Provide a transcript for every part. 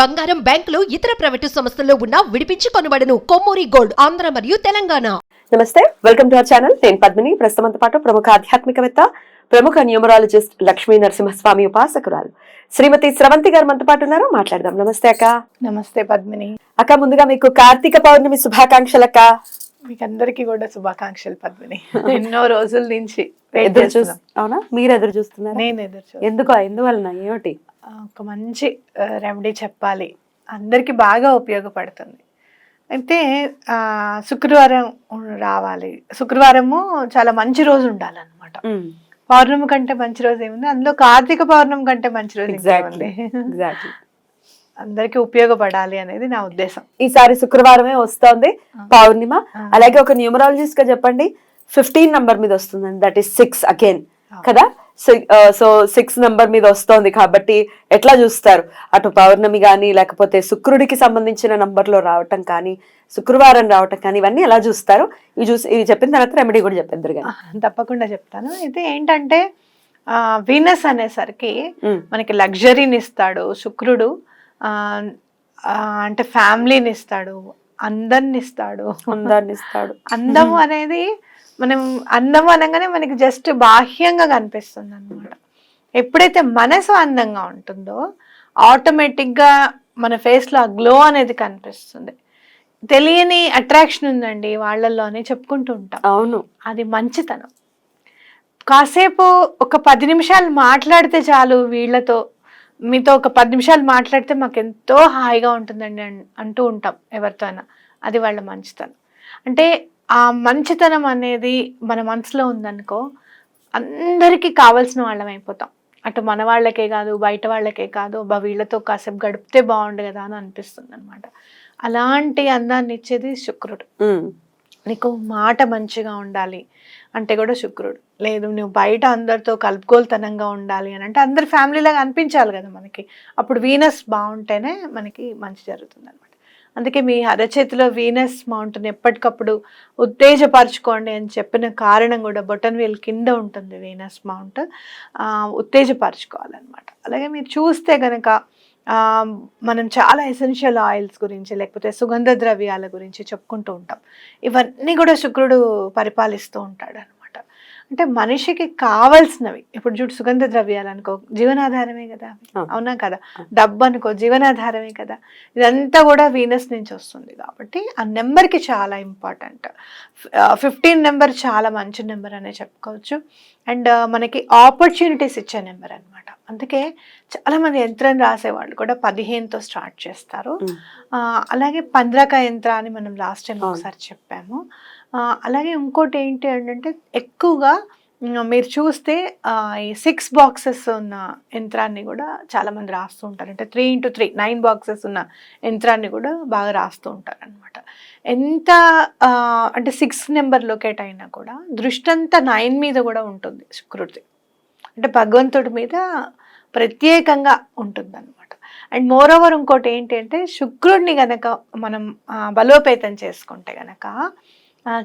బంగారం బ్యాంకులు ఇతర ప్రైవేటు సంస్థల్లో ఉన్న విడిపించి కొనబడను. కొమ్మూరి గోల్డ్ ఆంధ్ర మరియు తెలంగాణ. నమస్తే వెల్కమ్ టు అవర్ ఛానల్. నేను పద్మిని. ప్రస్తుతంతో పాటు ప్రముఖ ఆధ్యాత్మికవేత్త ప్రముఖ న్యూమరాలజిస్ట్ లక్ష్మీ నరసింహస్వామి ఉపాసకురాలు. శ్రీమతి స్రవంతి గారు మనతో పాటు ఉన్నారు. మాట్లాడదాం. నమస్తే అక్క. నమస్తే పద్మిని. అక్క ముందుగా మీకు కార్తీక పౌర్ణమి శుభాకాంక్షలు అక్క. మీకు అందరికీ కూడా శుభాకాంక్షలు పద్మిని. ఎన్నో రోజుల నుంచి వెయిట్ ఎదురు చూస్ చేస్తున్నాం అవునా? మీరు ఎదురు చూస్తున్నారు? నేను ఎదురు ఎందుకో? ఎందువలన? ఏమిటి? ఒక మంచి రెమెడీ చెప్పాలి. అందరికీ బాగా ఉపయోగపడుతుంది. అయితే శుక్రవారం రావాలి. శుక్రవారము చాలా మంచి రోజు ఉండాలన్నమాట. పౌర్ణమి కంటే మంచి రోజు ఏముంది? అందులో కార్తీక పౌర్ణమి కంటే మంచి రోజు ఎగ్జాక్ట్లీ అందరికీ ఉపయోగపడాలి అనేది నా ఉద్దేశం. ఈసారి శుక్రవారమే వస్తోంది పౌర్ణిమ. అలాగే ఒక న్యూమరాలజిస్ట్గా చెప్పండి. ఫిఫ్టీన్ నంబర్ మీద వస్తుందండి. That is six again. కదా? సో సిక్స్ నంబర్ మీద వస్తోంది కాబట్టి ఎట్లా చూస్తారు? అటు పౌర్ణమి కానీ లేకపోతే శుక్రుడికి సంబంధించిన నంబర్లో రావటం కానీ శుక్రవారం రావటం కానీ ఇవన్నీ ఎలా చూస్తారు? ఇవి చూసి ఇవి చెప్పిన తర్వాత రెమెడీ కూడా చెప్పేద్దరు కానీ తప్పకుండా చెప్తాను. అయితే ఏంటంటే వీనస్ అనేసరికి మనకి లగ్జరీని ఇస్తాడు శుక్రుడు. అంటే ఫ్యామిలీని ఇస్తాడు. అందరిని ఇస్తాడు. అందాన్ని ఇస్తాడు. అందము అనేది మనం అందం అనగానే మనకి జస్ట్ బాహ్యంగా కనిపిస్తుంది అనమాట ఎప్పుడైతే మనసు అందంగా ఉంటుందో ఆటోమేటిక్గా మన ఫేస్లో ఆ గ్లో అనేది కనిపిస్తుంది. తెలియని అట్రాక్షన్ ఉందండి వాళ్ళల్లోనే చెప్పుకుంటూ ఉంటాం. అవును. అది మంచితనం. కాసేపు ఒక పది నిమిషాలు మాట్లాడితే చాలు వీళ్ళతో మీతో ఒక పది నిమిషాలు మాట్లాడితే మాకు ఎంతో హాయిగా ఉంటుందండి అన్- అంటూ ఉంటాం ఎవరితో అయినా అది వాళ్ళ మంచితనం. అంటే ఆ మంచితనం అనేది మన మనసులో ఉందనుకో అందరికీ కావాల్సిన వాళ్ళం అయిపోతాం. అటు మన వాళ్ళకే కాదు బయట వాళ్ళకే కాదు అబ్బా వీళ్ళతో కాసేపు గడిపితే బాగుండు కదా అని అనిపిస్తుంది అనమాట అలాంటి అందాన్ని ఇచ్చేది శుక్రుడు. నీకు మాట మంచిగా ఉండాలి అంటే కూడా శుక్రుడు. లేదు నువ్వు బయట అందరితో కలుపుకోలుతనంగా ఉండాలి అని అంటే అందరి ఫ్యామిలీలాగా అనిపించాలి కదా మనకి. అప్పుడు వీనస్ బాగుంటేనే మనకి మంచి జరుగుతుంది అనమాట అందుకే మీ అరచేతిలో వీనస్ మౌంట్ని ఎప్పటికప్పుడు ఉత్తేజపరచుకోండి అని చెప్పిన కారణం కూడా బొటన్ వేల్ కింద ఉంటుంది వీనస్ మౌంట్. ఉత్తేజపరచుకోవాలన్నమాట. అలాగే మీరు చూస్తే కనుక మనం చాలా ఎసెన్షియల్ ఆయిల్స్ గురించి లేకపోతే సుగంధ ద్రవ్యాల గురించి చెప్పుకుంటూ ఉంటాం. ఇవన్నీ కూడా శుక్రుడు పరిపాలిస్తూ ఉంటాడు అంటే మనిషికి కావాల్సినవి. ఇప్పుడు చూడు సుగంధ ద్రవ్యాలు అనుకో జీవనాధారమే కదా అవి. అవును. కదా? డబ్బు అనుకో జీవనాధారమే కదా. ఇదంతా కూడా వీనస్ నుంచి వస్తుంది కాబట్టి ఆ నెంబర్కి చాలా ఇంపార్టెంట్. ఫిఫ్టీన్ నెంబర్ చాలా మంచి నెంబర్ అనే చెప్పుకోవచ్చు. అండ్ మనకి ఆపర్చునిటీస్ ఇచ్చే నెంబర్ అన్నమాట. అందుకే చాలా మంది యంత్రం రాసేవాళ్ళు కూడా పదిహేనుతో స్టార్ట్ చేస్తారు. అలాగే పంద్రక యంత్ర అని మనం లాస్ట్ టైం. ఒకసారి చెప్పాము. అలాగే ఇంకోటి ఏంటి అంటే ఎక్కువగా మీరు చూస్తే ఈ సిక్స్ బాక్సెస్ ఉన్న యంత్రాన్ని కూడా చాలామంది రాస్తూ ఉంటారు. అంటే three into three nine boxes ఉన్న యంత్రాన్ని కూడా బాగా రాస్తూ ఉంటారు అనమాట ఎంత అంటే సిక్స్ నెంబర్ లొకేట్ అయినా కూడా దృష్టంతా నైన్ మీద కూడా ఉంటుంది శుక్రుడిది అంటే భగవంతుడి మీద ప్రత్యేకంగా ఉంటుంది అనమాట అండ్ మోర్ ఓవర్ ఇంకోటి ఏంటి అంటే శుక్రుడిని గనక మనం బలోపేతం చేసుకుంటే గనక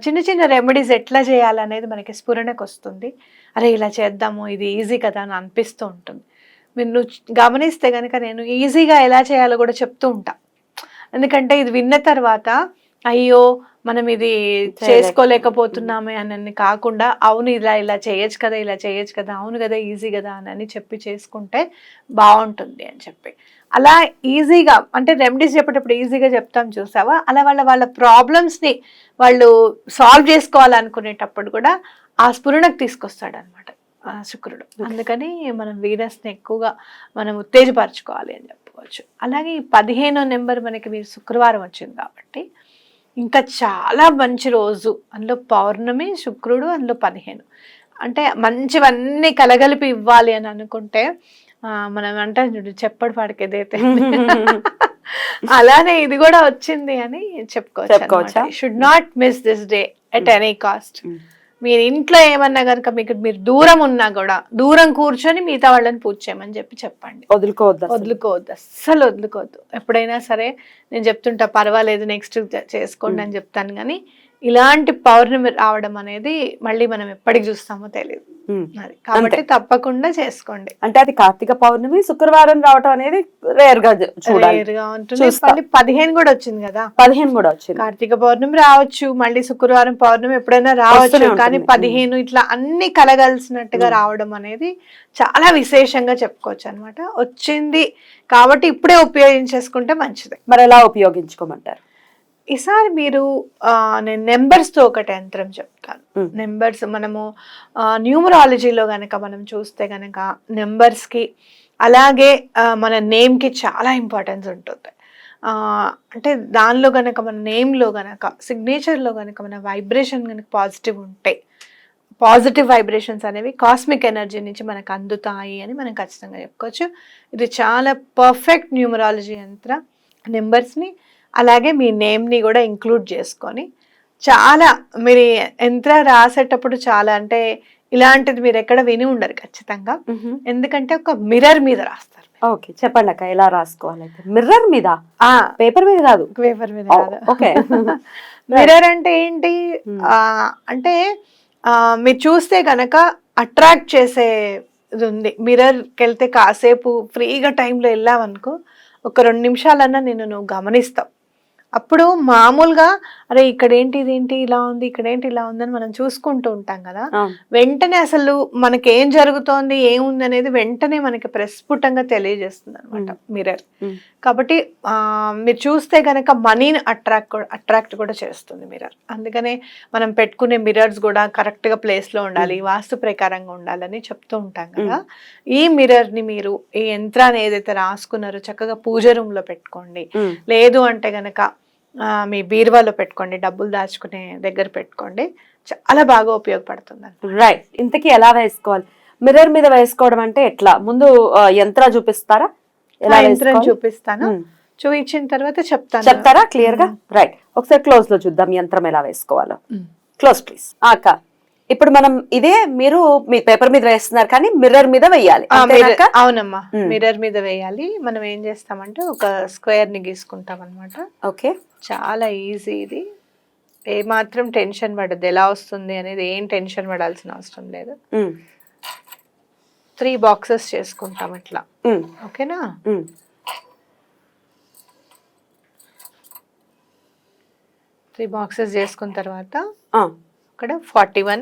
చిన్న చిన్న రెమెడీస్ ఎట్లా చేయాలనేది మనకి స్ఫురణకు వస్తుంది. అరే ఇలా చేద్దాము ఇది ఈజీ కదా అని అనిపిస్తూ ఉంటుంది. మీరు గమనిస్తే కనుక నేను ఈజీగా ఎలా చేయాలో కూడా చెప్తూ ఉంటా. ఎందుకంటే ఇది విన్న తర్వాత అయ్యో మనం ఇది చేసుకోలేకపోతున్నామే అని కాకుండా అవును ఇలా ఇలా చేయొచ్చు కదా ఇలా చేయొచ్చు కదా అవును కదా ఈజీ కదా అని చెప్పి చేసుకుంటే బాగుంటుంది అని చెప్పి. అలా ఈజీగా అంటే రెమెడీస్ చెప్పేటప్పుడు ఈజీగా చెప్తాం చూసావా? అలా వాళ్ళ వాళ్ళ ప్రాబ్లమ్స్ని వాళ్ళు సాల్వ్ చేసుకోవాలనుకునేటప్పుడు కూడా ఆ స్ఫురణకు తీసుకొస్తాడు అనమాట శుక్రుడు. అందుకని మనం వీనస్ని ఎక్కువగా మనం ఉత్తేజపరచుకోవాలి అని చెప్పుకోవచ్చు. అలాగే ఈ పదిహేనో నెంబర్ మనకి మీరు శుక్రవారం వచ్చింది కాబట్టి ఇంకా చాలా మంచి రోజు. అందులో పౌర్ణమి శుక్రుడు అందులో పదిహేను. అంటే మంచివన్నీ కలగలిపి ఇవ్వాలి అని అనుకుంటే మనం అంటాం చూడు చెప్పడు పాడికేదైతే అలానే ఇది కూడా వచ్చింది అని చెప్పుకోవచ్చు చెప్పుకోవచ్చా? Should not miss this day at any cost Mm. మీరు ఇంట్లో ఏమన్నా కనుక మీకు మీరు దూరం ఉన్నా కూడా దూరం కూర్చొని మిగతా వాళ్ళని పూజ చేయమని చెప్పి చెప్పండి. వదులుకోవద్దు అసలు. వదులుకోవద్దు అస్సలు వదులుకోవద్దు. ఎప్పుడైనా సరే నేను చెప్తుంటా పర్వాలేదు నెక్స్ట్ చేసుకోండి అని చెప్తాను కానీ ఇలాంటి పౌర్ణమి రావడం అనేది మళ్ళీ మనం ఎప్పటికి చూస్తామో తెలియదు కాబట్టి తప్పకుండా చేసుకోండి. అంటే అది కార్తీక పౌర్ణమి శుక్రవారం రావటం అనేది రేర్గా చూడాలి. ఉంటుంది. పదిహేను కూడా వచ్చింది కదా? పదిహేను కూడా వచ్చింది. కార్తీక పౌర్ణమి రావచ్చు మళ్ళీ శుక్రవారం పౌర్ణమి ఎప్పుడైనా రావచ్చు. కానీ పదిహేను ఇట్లా అన్ని కలగలిసినట్టుగా రావడం అనేది చాలా విశేషంగా చెప్పుకోవచ్చు అనమాట వచ్చింది కాబట్టి ఇప్పుడే ఉపయోగించేసుకుంటే మంచిది. మరి ఎలా ఉపయోగించుకోమంటారు? ఈసారి మీరు నేను నెంబర్స్తో ఒకటి యంత్రం చెప్తాను. నెంబర్స్ మనము న్యూమరాలజీలో గనక మనం చూస్తే గనక నెంబర్స్కి అలాగే మన నేమ్కి చాలా ఇంపార్టెన్స్ ఉంటుంది. అంటే దానిలో గనక మన name లో గనక signature లో గనక మన వైబ్రేషన్ గనక పాజిటివ్ ఉంటే పాజిటివ్ వైబ్రేషన్స్ అనేవి కాస్మిక్ ఎనర్జీ నుంచి మనకు అందుతాయి అని మనం ఖచ్చితంగా చెప్పుకోవచ్చు. ఇది చాలా పర్ఫెక్ట్ న్యూమరాలజీ యంత్ర. నెంబర్స్ని అలాగే మీ నేమ్ని కూడా ఇంక్లూడ్ చేసుకొని చాలా మీరు యంత్ర రాసేటప్పుడు చాలా అంటే ఇలాంటిది మీరు ఎక్కడ విని ఉండరు ఖచ్చితంగా. ఎందుకంటే ఒక మిర్రర్ మీద రాస్తారు. ఓకే చెప్పండి అక్క ఎలా రాసుకోవాలి మిర్రర్ మీద? ఆ. పేపర్ మీద కాదు. పేపర్ మీద కాదు. ఓకే. మిర్రర్ అంటే ఏంటి? అంటే మీరు చూస్తే గనక అట్రాక్ట్ చేసే ఇది ఉంది. మిర్రర్కి వెళ్తే కాసేపు ఫ్రీగా టైంలో వెళ్ళావనుకో ఒక రెండు నిమిషాలన్నా నిన్ను నువ్వు గమనిస్తావు. అప్పుడు మామూలుగా అరే ఇక్కడ ఏంటి ఇదేంటి ఇలా ఉంది ఇక్కడ ఏంటి ఇలా ఉందని మనం చూసుకుంటూ ఉంటాం కదా. వెంటనే అసలు మనకి ఏం జరుగుతోంది ఏముంది అనేది వెంటనే మనకి ప్రస్ఫుటంగా తెలియజేస్తుంది అనమాట మిర్రర్. కాబట్టి ఆ, మీరు చూస్తే కనుక మనీని అట్రాక్ట్ అట్రాక్ట్ కూడా చేస్తుంది మిర్రర్. అందుకనే మనం పెట్టుకునే మిర్రర్స్ కూడా కరెక్ట్గా ప్లేస్లో ఉండాలి వాస్తు ప్రకారంగా ఉండాలని చెప్తూ ఉంటాం కదా. ఈ మిర్రర్ని మీరు ఈ యంత్రాన్ని ఏదైతే రాసుకున్నారో చక్కగా పూజ రూమ్లో పెట్టుకోండి. ఉమ్. లేదు అంటే గనక మీ బీరువాలో పెట్టుకోండి డబ్బులు దాచుకునే దగ్గర పెట్టుకోండి. చాలా బాగా ఉపయోగపడుతుంది రైట్ ఇంతకీ ఎలా వేసుకోవాలి? మిర్రర్ మీద వేసుకోవడం అంటే ఎట్లా? ముందు యంత్ర చూపిస్తారా? ఎలా యంత్రం? చూపిస్తాను. ఉమ్. చూపించిన తర్వాత చెప్తాను. చెప్తారా? క్లియర్గా? రైట్ ఒకసారి క్లోజ్లో చూద్దాం యంత్రం ఎలా వేసుకోవాలో. క్లోజ్ ప్లీజ్ అక్క. ఇప్పుడు మనం ఇదే మీరు మీ పేపర్ మీద వేస్తున్నారు కానీ మిర్రర్ మీద వేయాలి? అవునమ్మా మ్మ్. మిర్రర్ మీద వేయాలి మనం ఏం చేస్తామంటే ఒక స్క్వేర్ని గీసుకుంటాం అనమాట ఓకే చాలా ఈజీ ఇది ఏ మాత్రం టెన్షన్ పడద్దు ఎలా వస్తుంది అనేది ఏం టెన్షన్ పడాల్సిన అవసరం లేదు. త్రీ బాక్సెస్ చేసుకుంటాం ఇట్లా ఉమ్. ఓకేనా. త్రీ బాక్సెస్ చేసుకున్న తర్వాత. ఇక్కడ ఫార్టీ వన్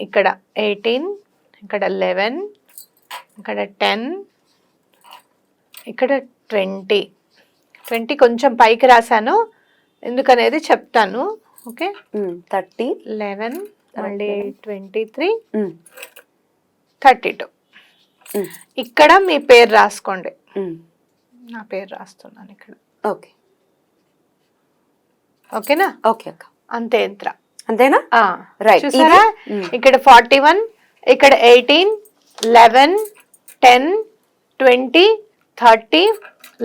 ఇక్కడ ఎయిటీన్ ఇక్కడ లెవెన్ ఇక్కడ టెన్ ఇక్కడ ట్వంటీ. ట్వంటీ కొంచెం పైకి రాశాను ఎందుకనేది చెప్తాను ఓకే. థర్టీ. లెవెన్ మళ్ళీ ట్వంటీ త్రీ. Thirty two. ఇక్కడ మీ పేరు రాసుకోండి. నా పేరు రాస్తున్నాను ఇక్కడ. ఓకే. ఓకేనా? ఓకే అక్క. అంతే యంత్ర అంతేనా? Right. చూసారా. ఇక్కడ ఫార్టీ వన్ ఇక్కడ eighteen eleven ten twenty thirty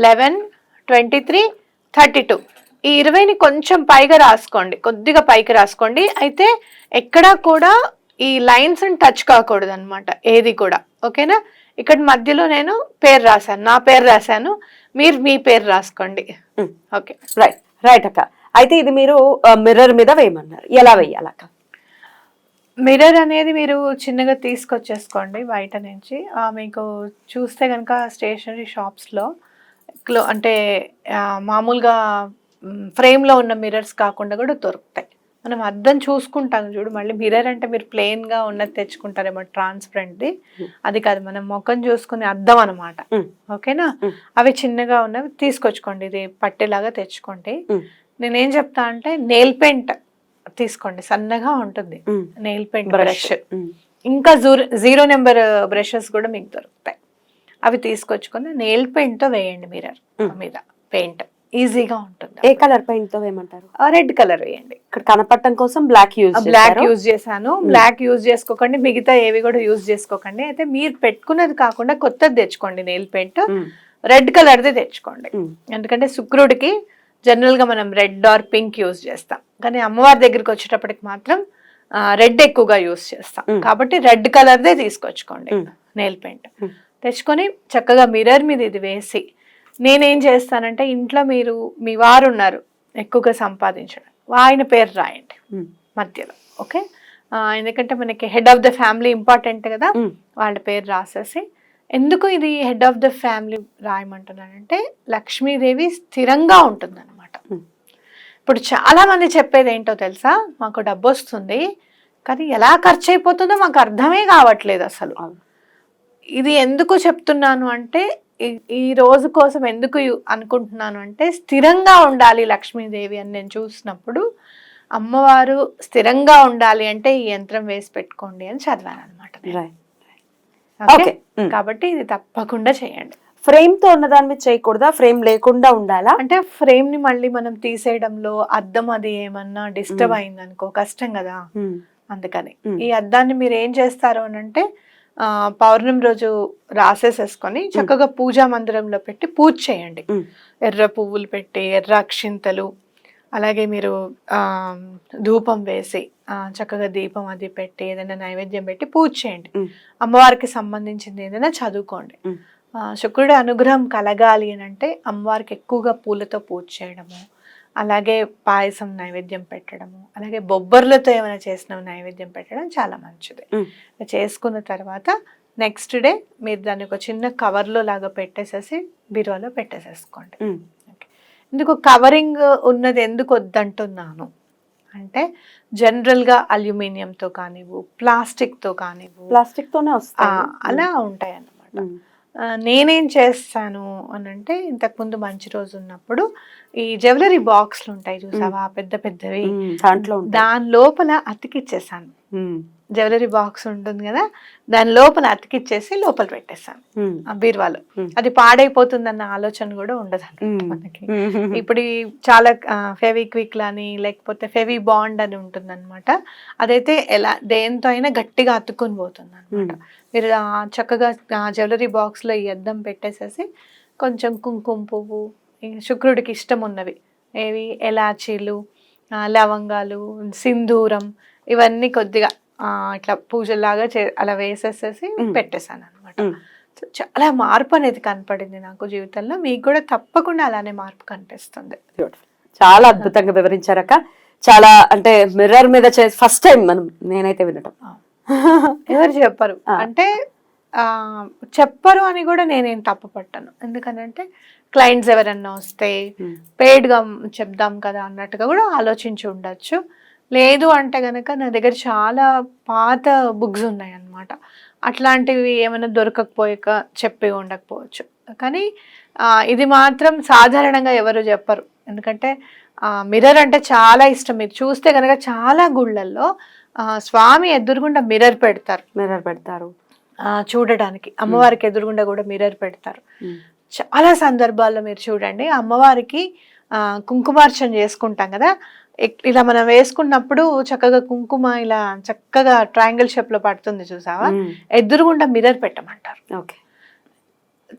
eleven twenty three thirty two. ఈ ఇరవైని కొంచెం పైగా రాసుకోండి. కొద్దిగా పైకి రాసుకోండి. అయితే ఎక్కడా కూడా ఈ లైన్స్ టచ్ కాకూడదు అనమాట ఏది కూడా. ఓకేనా? ఇక్కడ మధ్యలో నేను పేరు రాశాను. నా పేరు రాశాను. మీరు మీ పేరు రాసుకోండి. ఓకే. రైట్ రైట్ అక్క. అయితే ఇది మీరు మిర్రర్ మీద వేయమన్నారు. ఎలా వేయాలి అక్క మిర్రర్ అనేది మీరు చిన్నగా తీసుకొచ్చేసుకోండి బయట నుంచి. మీకు చూస్తే కనుక స్టేషనరీ షాప్స్లో క్లో అంటే మామూలుగా ఫ్రేమ్లో ఉన్న మిర్రర్స్ కాకుండా కూడా దొరుకుతాయి. మనం అద్దం చూసుకుంటాం చూడు మళ్ళీ మిర్రర్ అంటే మీరు ప్లెయిన్గా ఉన్నది తెచ్చుకుంటారేమో ట్రాన్స్పరెంట్ది అది కాదు మనం ముఖం చూసుకునే అద్దం అనమాట. ఓకేనా. అవి చిన్నగా ఉన్నవి తీసుకొచ్చుకోండి. ఇది పట్టేలాగా తెచ్చుకోండి. నేనేం చెప్తా అంటే నెయిల్ పెయింట్ తీసుకోండి సన్నగా ఉంటుంది. Nail paint brush. ఇంకా జూరో నెంబర్ బ్రషెస్ కూడా మీకు దొరుకుతాయి. అవి తీసుకొచ్చుకొని నెయిల్ పెయింట్తో వేయండి మిర్రర్. మీద. పెయింట్ ఈజీగా ఉంటుంది. ఏ కలర్ పెయింట్తో వేయమంటారు రెడ్ కలర్ వేయండి. ఇక్కడ కనపడటం కోసం బ్లాక్ యూజ్ బ్లాక్ యూజ్ చేశాను. బ్లాక్ యూజ్ చేసుకోకండి మిగతా ఏవి కూడా యూజ్ చేసుకోకండి. అయితే మీరు పెట్టుకున్నది కాకుండా కొత్తది తెచ్చుకోండి నెయిల్ పెయింట్. రెడ్ కలర్ది తెచ్చుకోండి. ఎందుకంటే శుక్రుడికి జనరల్గా మనం రెడ్ ఆర్ పింక్ యూజ్ చేస్తాం. కానీ అమ్మవారి దగ్గరికి వచ్చేటప్పటికి మాత్రం రెడ్ ఎక్కువగా యూజ్ చేస్తాం. కాబట్టి రెడ్ కలర్దే తీసుకొచ్చుకోండి. Nail paint. తెచ్చుకొని చక్కగా మిర్రర్ మీద ఇది వేసి నేనేం చేస్తానంటే ఇంట్లో మీరు మీ వారు ఉన్నారు ఎక్కువగా సంపాదించడం. ఆయన పేరు రాయండి మధ్యలో ఓకే? ఎందుకంటే మనకి head of the family important కదా వాళ్ళ పేరు రాసేసి ఎందుకు ఇది హెడ్ ఆఫ్ ద ఫ్యామిలీ రాయమంటున్నానంటే లక్ష్మీదేవి స్థిరంగా ఉంటుందన్నమాట. ఇప్పుడు చాలా మంది చెప్పేది ఏంటో తెలుసా? మాకు డబ్బు వస్తుంది కానీ ఎలా ఖర్చు అయిపోతుందో మాకు అర్థమే కావట్లేదు అసలు. ఇది ఎందుకు చెప్తున్నాను అంటే ఈ- రోజు కోసం ఎందుకు అనుకుంటున్నాను అంటే స్థిరంగా ఉండాలి లక్ష్మీదేవి అని నేను చూసినప్పుడు అమ్మవారు స్థిరంగా ఉండాలి అంటే ఈ యంత్రం వేసి పెట్టుకోండి అని చదివాను అనమాట Okay. Mm. కాబట్టి ఇది తప్పకుండా చేయండి ఫ్రేమ్తో ఉన్న దాని మీద చేయకూడదా ఫ్రేమ్ లేకుండా ఉండాలా అంటే ఫ్రేమ్ని మళ్ళీ మనం తీసేయడంలో అద్దం అది ఏమన్నా డిస్టర్బ్ Mm. అయింది అనుకో కష్టం కదా ఉమ్, అందుకని Mm. ఈ అద్దాన్ని మీరు ఏం చేస్తారు అని అంటే ఆ, పౌర్ణమి రోజు రాసేసేసుకొని చక్కగా పూజా మందిరంలో పెట్టి పూజ చేయండి Mm. ఎర్ర పువ్వులు పెట్టి ఎర్ర అక్షింతలు అలాగే మీరు ఆ, ధూపం వేసి చక్కగా దీపం అది పెట్టి ఏదైనా నైవేద్యం పెట్టి పూజ చేయండి. అమ్మవారికి సంబంధించింది ఏదైనా చదువుకోండి. శుక్రుడి అనుగ్రహం కలగాలి అని అంటే అమ్మవారికి ఎక్కువగా పూలతో పూజ చేయడము అలాగే పాయసం నైవేద్యం పెట్టడము అలాగే బొబ్బర్లతో ఏమైనా చేసిన నైవేద్యం పెట్టడం చాలా మంచిది. చేసుకున్న తర్వాత నెక్స్ట్ డే మీరు దాన్ని ఒక చిన్న కవర్లో లాగా పెట్టేసేసి బీరువాలో పెట్టేసేసుకోండి. ఎందుకు కవరింగ్ ఉన్నది ఎందుకు వద్దంటున్నాను? అంటే జనరల్గా అల్యూమినియంతో కానివ్వు ప్లాస్టిక్తో కానివ్వు ప్లాస్టిక్ తోనే ఆ, వస్తాయి అలా ఉంటాయి అన్నమాట ఆ, నేనేం చేస్తాను అని అంటే ఇంతకుముందు మంచి రోజు ఉన్నప్పుడు ఈ జ్యువెలరీ బాక్స్లు ఉంటాయి చూసావా? పెద్ద పెద్దవి. ఉమ్, దాంట్లో. దాని లోపల అతికిచ్చేసాను. జ్యువెలరీ బాక్స్ ఉంటుంది కదా దాని లోపల అతికిచ్చేసి లోపల పెట్టేసాను ఉమ్, ఆ బీరువాలో. అది పాడైపోతుందన్న ఆలోచన కూడా ఉండదు మనకి. ఇప్పుడు చాలా ఫెవిక్విక్ అని లేకపోతే ఫెవి బాండ్ అని ఉంటుంది అనమాట అదైతే ఎలా దేంతో అయినా గట్టిగా అతుక్కొని పోతుంది అనమాట మీరు ఆ చక్కగా జ్యువెలరీ బాక్స్లో ఈ అద్దం పెట్టేసేసి కొంచెం కుంకుమ పువ్వు శుక్రుడికి ఇష్టం ఉన్నవి ఏవి? ఎలాచీలు లవంగాలు సింధూరం ఇవన్నీ కొద్దిగా ఇట్లా పూజలాగా చే అలా వేసేసేసి. పెట్టేశాను అనమాట. చాలా మార్పు అనేది కనపడింది నాకు జీవితంలో. మీకు కూడా తప్పకుండా అలానే మార్పు కనిపిస్తుంది. చాలా అద్భుతంగా వివరించారక్క. చాలా అంటే మిర్రర్ మీద ఫస్ట్ టైం మనం నేనైతే వినటం. ఎవరు చెప్పరు. అంటే చెప్పరు అని కూడా నేనేం తప్పు పట్టాను ఎందుకనంటే క్లయింట్స్ ఎవరన్నా వస్తే ఉమ్, పెయిడ్గా చెప్దాం కదా అన్నట్టుగా కూడా ఆలోచించి ఉండొచ్చు. లేదు అంటే గనక నా దగ్గర చాలా పాత బుక్స్ ఉన్నాయి అన్నమాట అట్లాంటివి ఏమైనా దొరకకపోయాక చెప్పి ఉండకపోవచ్చు. కానీ ఇది మాత్రం సాధారణంగా ఎవరు చెప్పరు. ఎందుకంటే మిర్రర్ అంటే చాలా ఇష్టం. మీరు చూస్తే కనుక చాలా గుళ్ళల్లో స్వామి ఎదురుగుండా మిర్రర్ పెడతారు. మిర్రర్ పెడతారు. చూడడానికి అమ్మవారికి ఎదురుగుండా కూడా మిర్రర్ పెడతారు. ఉమ్, చాలా సందర్భాల్లో మీరు చూడండి అమ్మవారికి కుంకుమార్చన చేసుకుంటాం కదా ఇలా మనం వేసుకున్నప్పుడు చక్కగా కుంకుమ ఇలా చక్కగా ట్రయాంగిల్ షేప్లో పడుతుంది చూసావా? ఎదురుగుండా మిర్రర్ పెట్టమంటారు. ఓకే.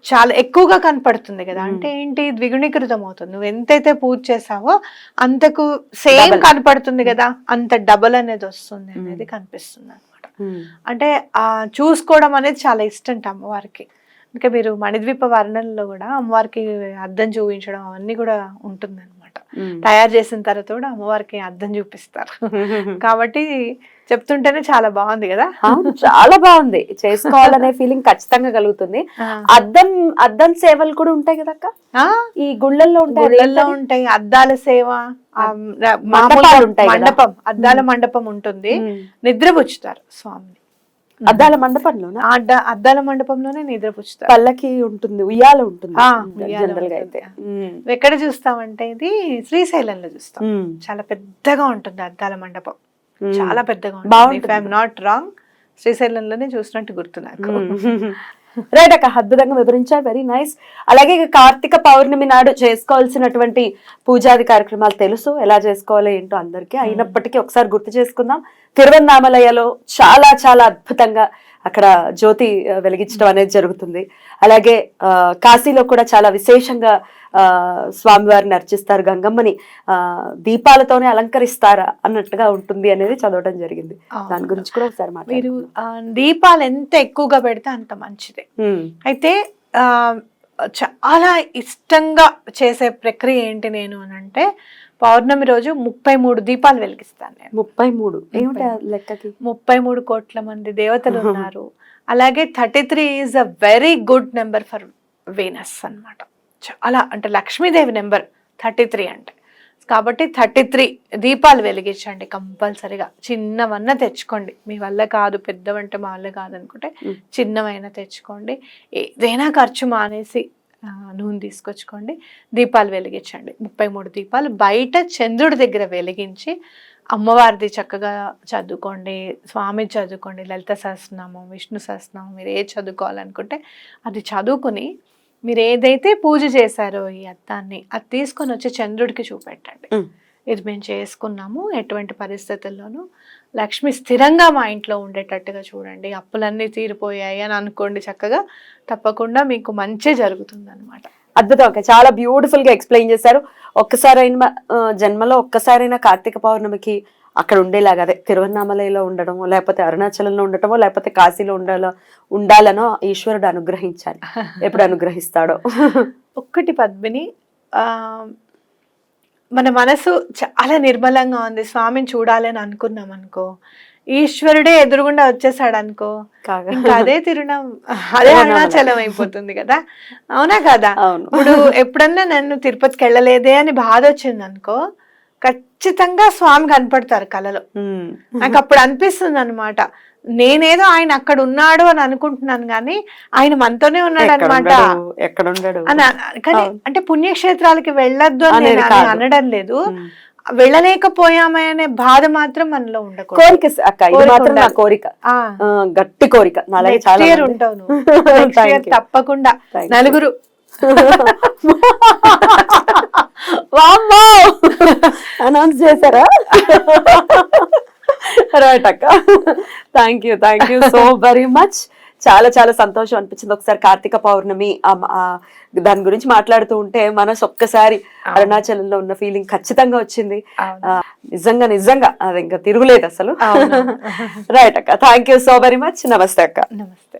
చాలా ఎక్కువగా కనపడుతుంది కదా. అంటే ఏంటి? ద్విగుణీకృతం అవుతుంది నువ్వు ఎంతైతే పూజ చేసావో అంతకు సేమ్. కనపడుతుంది కదా. అంత డబల్ అనేది వస్తుంది అనేది కనిపిస్తుంది అనమాట అంటే ఆ చూసుకోవడం అనేది చాలా ఇష్టం అమ్మవారికి. ఇంకా మీరు మణిద్వీప వర్ణనలో కూడా అమ్మవారికి అద్దం చూపించడం అవన్నీ కూడా ఉంటుందన్నమాట. తయారు చేసిన తర్వాత కూడా అమ్మవారికి అద్దం చూపిస్తారు. కాబట్టి చెప్తుంటేనే చాలా బాగుంది కదా? చాలా బాగుంది. చేసుకోవాలనే ఫీలింగ్ ఖచ్చితంగా కలుగుతుంది. అద్దం అద్దం సేవలు కూడా ఉంటాయి ఆ, ఈ గుళ్ళల్లో ఉంటాయి గుళ్ళల్లో ఉంటాయి. అద్దాల సేవ కదా. మండపం అద్దాల మండపం ఉంటుంది. నిద్రపుచ్చుతారు స్వామిని. అద్దాల మండపంలోనా? అద్దాల మండపంలోనే నిద్రపుచ్చుతారు. పల్లకి ఉంటుంది ఉయ్యాల ఉంటుంది జనరల్గా. అయితే. ఎక్కడ చూస్తామంటే ఇది శ్రీశైలంలో చూస్తాం. చాలా పెద్దగా ఉంటుంది అద్దాల మండపం. చాలా పెద్దగా. ఉంటుంది. నాట్ రాంగ్ శ్రీశైలంలోనే చూసినట్టు గుర్తు నాకు. రైట్ అక్క అద్భుతంగా వివరించారు. వెరీ నైస్ అలాగే ఇక కార్తీక పౌర్ణమి నాడు చేసుకోవాల్సినటువంటి పూజాది కార్యక్రమాలు తెలుసు. ఎలా చేసుకోవాలో ఏంటో అందరికీ. అయినప్పటికీ ఒకసారి గుర్తు చేసుకుందాం. తిరువన్నామలయలో చాలా చాలా అద్భుతంగా అక్కడ జ్యోతి వెలిగించడం అనేది జరుగుతుంది. అలాగే కాశీలో కూడా చాలా విశేషంగా ఆ, స్వామివారిని అర్చిస్తారు గంగమ్మని ఆ, దీపాలతోనే అలంకరిస్తారా అన్నట్టుగా ఉంటుంది అనేది చదవడం జరిగింది. దాని గురించి కూడా ఒకసారి మీరు దీపాలు ఎంత ఎక్కువగా పెడితే అంత మంచిది. అయితే ఆ, చాలా ఇష్టంగా చేసే ప్రక్రియ ఏంటి నేను అని అంటే పౌర్ణమి రోజు ముప్పై మూడు దీపాలు వెలిగిస్తాను నేను. ముప్పై మూడు. లెక్కకి? ముప్పై మూడు కోట్ల మంది దేవతలు ఉన్నారు. అలాగే thirty three is a very good number for Venus అన్నమాట. చాలా అంటే లక్ష్మీదేవి నెంబర్ థర్టీ త్రీ అంటే. కాబట్టి థర్టీ త్రీ దీపాలు వెలిగించండి కంపల్సరిగా. చిన్నవన్న తెచ్చుకోండి. మీ వల్ల కాదు పెద్దవంటే మా వల్ల కాదు అనుకుంటే. చిన్నవైనా తెచ్చుకోండి. ఏదైనా ఖర్చు మానేసి నూనె తీసుకొచ్చుకోండి. దీపాలు వెలిగించండి. ముప్పై మూడు దీపాలు. బయట చంద్రుడి దగ్గర వెలిగించి అమ్మవారిది చక్కగా చదువుకోండి. స్వామి చదువుకోండి. లలిత సహస్రనామం విష్ణు సహస్రనామం మీరు ఏది చదువుకోవాలనుకుంటే అది చదువుకుని మీరు ఏదైతే పూజ చేశారో ఈ అత్తాన్ని అది తీసుకొని వచ్చి చంద్రుడికి చూపెట్టండి. ఇది మేము చేసుకున్నాము. ఎటువంటి పరిస్థితుల్లోనూ లక్ష్మి స్థిరంగా మా ఇంట్లో ఉండేటట్టుగా చూడండి. అప్పులన్నీ తీరిపోయాయి అని అనుకోండి చక్కగా. తప్పకుండా మీకు మంచి జరుగుతుంది అనమాట అద్భుతం అక్క. చాలా బ్యూటిఫుల్గా ఎక్స్ప్లెయిన్ చేశారు. ఒక్కసారైనా జన్మలో ఒక్కసారైనా కార్తీక పౌర్ణమికి అక్కడ ఉండేలాగా అదే తిరువన్నామలలో ఉండడమో లేకపోతే అరుణాచలంలో ఉండటమో లేకపోతే కాశీలో ఉండాలో ఉండాలనో ఈశ్వరుడు అనుగ్రహించాలి. ఎప్పుడు అనుగ్రహిస్తాడో. ఒక్కటి పద్మిని మన మనసు చాలా నిర్మలంగా ఉంది. స్వామిని చూడాలని అనుకున్నాం అనుకో. ఈశ్వరుడే ఎదురుగుండా వచ్చేసాడు అనుకో ఇంకా అదే తిరుణం అదే అరుణాచలం అయిపోతుంది కదా. అవునా కదా? ఇప్పుడు ఎప్పుడన్నా నన్ను తిరుపతికి వెళ్ళలేదే అని బాధ వచ్చింది అనుకో ఖచ్చితంగా స్వామి కనపడతారు కలలో. ఉమ్. నాకు అప్పుడు అనిపిస్తుంది అనమాట నేనేదో ఆయన అక్కడ ఉన్నాడు అని అనుకుంటున్నాను కానీ ఆయన మనతోనే ఉన్నాడు అనమాట కానీ. అంటే పుణ్యక్షేత్రాలకి వెళ్ళొద్దు అని నేను. అనడం లేదు. వెళ్ళలేకపోయామే అనే బాధ మాత్రం మనలో ఉండకూడదు. కోరిక అక్క ఇది మాత్రం నా. కోరిక. గట్టి కోరిక. నాలాగే చాలా you. తప్పకుండా. నలుగురు. అనౌన్స్ చేశారా? రైట్ అక్క thank you thank you so very much చాలా చాలా సంతోషం అనిపించింది ఒకసారి కార్తీక పౌర్ణమి దాని గురించి మాట్లాడుతూ ఉంటే మనసు ఒక్కసారి అరుణాచలంలో ఉన్న ఫీలింగ్ ఖచ్చితంగా వచ్చింది. నిజంగా నిజంగా అది ఇంకా తిరుగులేదు అసలు. రైట్ అక్క. Thank you so very much నమస్తే అక్క. నమస్తే.